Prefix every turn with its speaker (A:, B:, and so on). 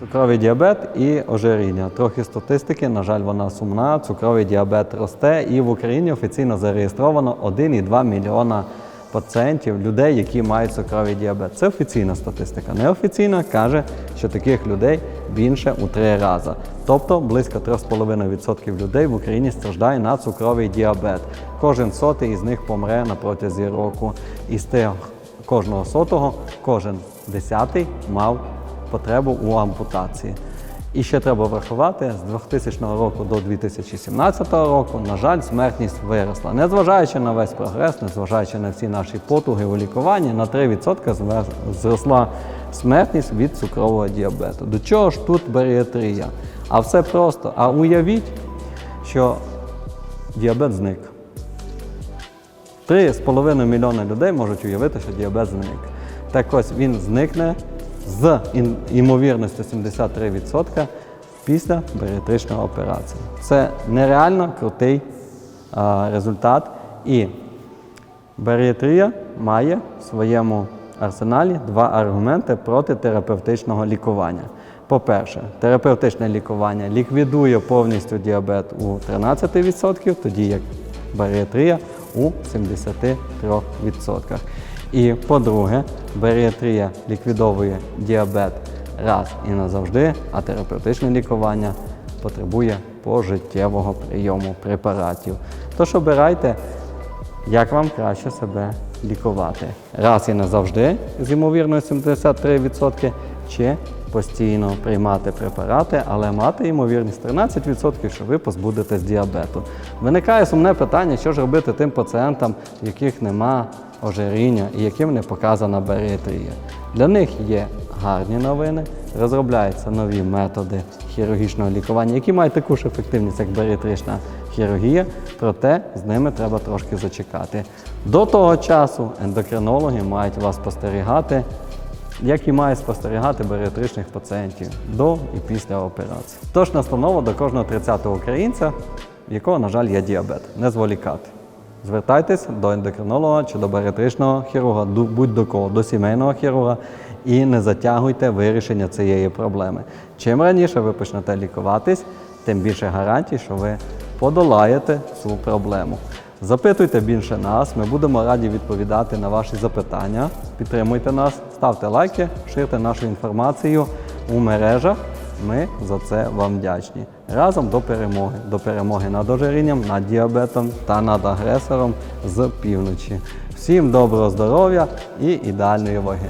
A: Цукровий діабет і ожиріння. Трохи статистики, на жаль, вона сумна. Цукровий діабет росте, і в Україні офіційно зареєстровано 1,2 мільйона пацієнтів, людей, які мають цукровий діабет. Це офіційна статистика. Неофіційна каже, що таких людей більше у три рази. Тобто близько 3,5% людей в Україні страждає на цукровий діабет. Кожен сотий із них помре на протязі року. І з тих кожного сотого, кожен десятий мав потребу у ампутації. І ще треба врахувати, з 2000 року до 2017 року, на жаль, смертність виросла. Незважаючи на весь прогрес, незважаючи на всі наші потуги у лікуванні, на 3% зросла смертність від цукрового діабету. До чого ж тут баріатрія? А все просто. А уявіть, що діабет зник. 3,5 мільйони людей можуть уявити, що діабет зник. Так ось він зникне з ймовірністю 73% після баріатричної операції. Це нереально крутий а, результат. І баріатрія має в своєму арсеналі два аргументи проти терапевтичного лікування. По-перше, терапевтичне лікування ліквідує повністю діабет у 13%, тоді як баріатрія у 73%. І по-друге, баріатрія ліквідовує діабет раз і назавжди, а терапевтичне лікування потребує пожиттєвого прийому препаратів. Тож обирайте як вам краще себе лікувати? Раз і назавжди з ймовірною 73% чи постійно приймати препарати, але мати ймовірність 13%, що ви позбудетесь діабету. Виникає сумне питання, що ж робити тим пацієнтам, в яких нема ожиріння і яким не показана баріатрія. Для них є гарні новини, розробляються нові методи хірургічного лікування, які мають таку ж ефективність, як баріатрична хірургія, проте з ними треба трошки зачекати. До того часу ендокринологи мають вас спостерігати, як і мають спостерігати баріатричних пацієнтів до і після операції. Тож настанова до кожного 30-го українця, в якого, на жаль, є діабет. Не зволікати. Звертайтесь до ендокринолога чи до баріатричного хірурга, будь-до кого, до сімейного хірурга і не затягуйте вирішення цієї проблеми. Чим раніше ви почнете лікуватись, тим більше гарантій, що ви подолаєте цю проблему. Запитуйте більше нас, ми будемо раді відповідати на ваші запитання. Підтримуйте нас, ставте лайки, ширте нашу інформацію у мережах. Ми за це вам вдячні. Разом до перемоги, до перемоги над ожирінням, над діабетом та над агресором з півночі. Всім доброго здоров'я і ідеальної ваги.